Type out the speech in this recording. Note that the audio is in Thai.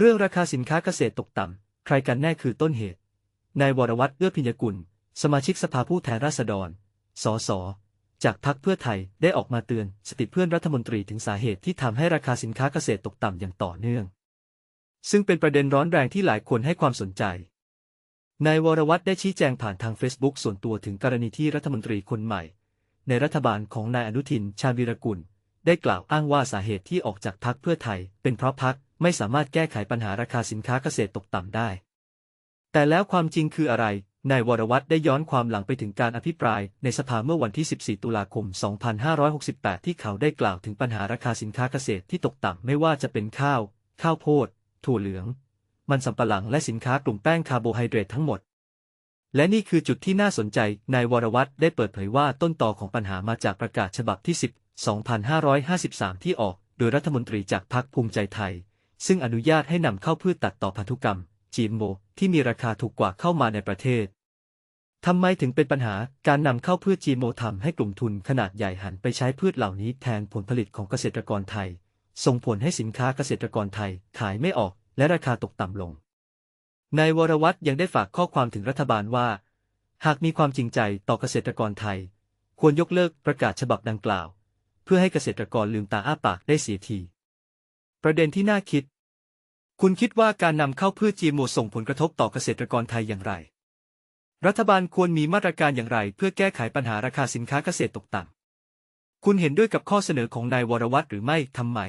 เรื่องราคาสินค้าเกษตรตกต่ำ ใครกันแน่คือต้นเหตุ นายวรวัตรเอื้อพิญญกุล สมาชิกสภาผู้แทนราษฎร สส จากพรรคเพื่อไทยได้ออกมาเตือนสติเพื่อนรัฐมนตรีถึงสาเหตุที่ทำให้ราคาสินค้าเกษตรตกต่ำอย่างต่อเนื่อง ซึ่งเป็นประเด็นร้อนแรงที่หลายคนให้ความสนใจ นายวรวัตรได้ชี้แจงผ่านทางเฟซบุ๊กส่วนตัวถึงกรณีที่รัฐมนตรีคนใหม่ ในรัฐบาลของนายอนุทิน ชาญวีรกุล ได้กล่าวอ้างว่าสาเหตุที่ออกจากพรรคเพื่อไทย เป็นเพราะพรรคไม่สามารถแก้ไขปัญหาราคาสินค้าเกษตรตกต่ำได้ แต่แล้วความจริงคืออะไร นายวรวัตรได้ย้อนความหลังไปถึงการอภิปราย ในสภาเมื่อวันที่ 14 ตุลาคม 2568 ที่เขาได้กล่าวถึงปัญหาราคาสินค้าเกษตรที่ตกต่ำไม่ว่าจะเป็นข้าว ข้าวโพด ถั่วเหลือง มันสำปะหลังและสินค้ากลุ่มแป้งคาร์โบไฮเดรตทั้งหมดและนี่คือจุดที่น่าสนใจ นายวรวัตรได้เปิดเผยว่าต้นตอของปัญหามาจากประกาศฉบับที่10 2553 ที่ออกโดยรัฐมนตรีจากพรรคภูมิใจไทย ซึ่งอนุญาตให้นำเข้าพืชตัดต่อพันธุกรรม GMO ที่มีราคาถูกกว่าเข้ามาในประเทศทำไมถึงเป็นปัญหาการนำเข้าพืช GMO ทำให้กลุ่มทุนขนาดใหญ่หันไปใช้พืชเหล่านี้แทนผลผลิตของเกษตรกรไทย ส่งผลให้สินค้าเกษตรกรไทยขายไม่ออกและราคาตกต่ำลงนายวรวัตรยังได้ฝากข้อความถึงรัฐบาลว่า หากมีความจริงใจต่อเกษตรกรไทย ควรยกเลิกประกาศฉบับดังกล่าว พื่อให้เกษตรกรลืมตาอ้าปากได้เสียที ประเด็นที่น่าคิด คุณคิดว่าการนำเข้าพืช GMO ส่งผลกระทบต่อเกษตรกรไทยอย่างไร รัฐบาลควรมีมาตรการอย่างไร เพื่อแก้ไขปัญหาราคาสินค้าเกษตรตกต่ำคุณเห็นด้วยกับข้อเสนอของนายวรวัตรหรือไม่ทำไม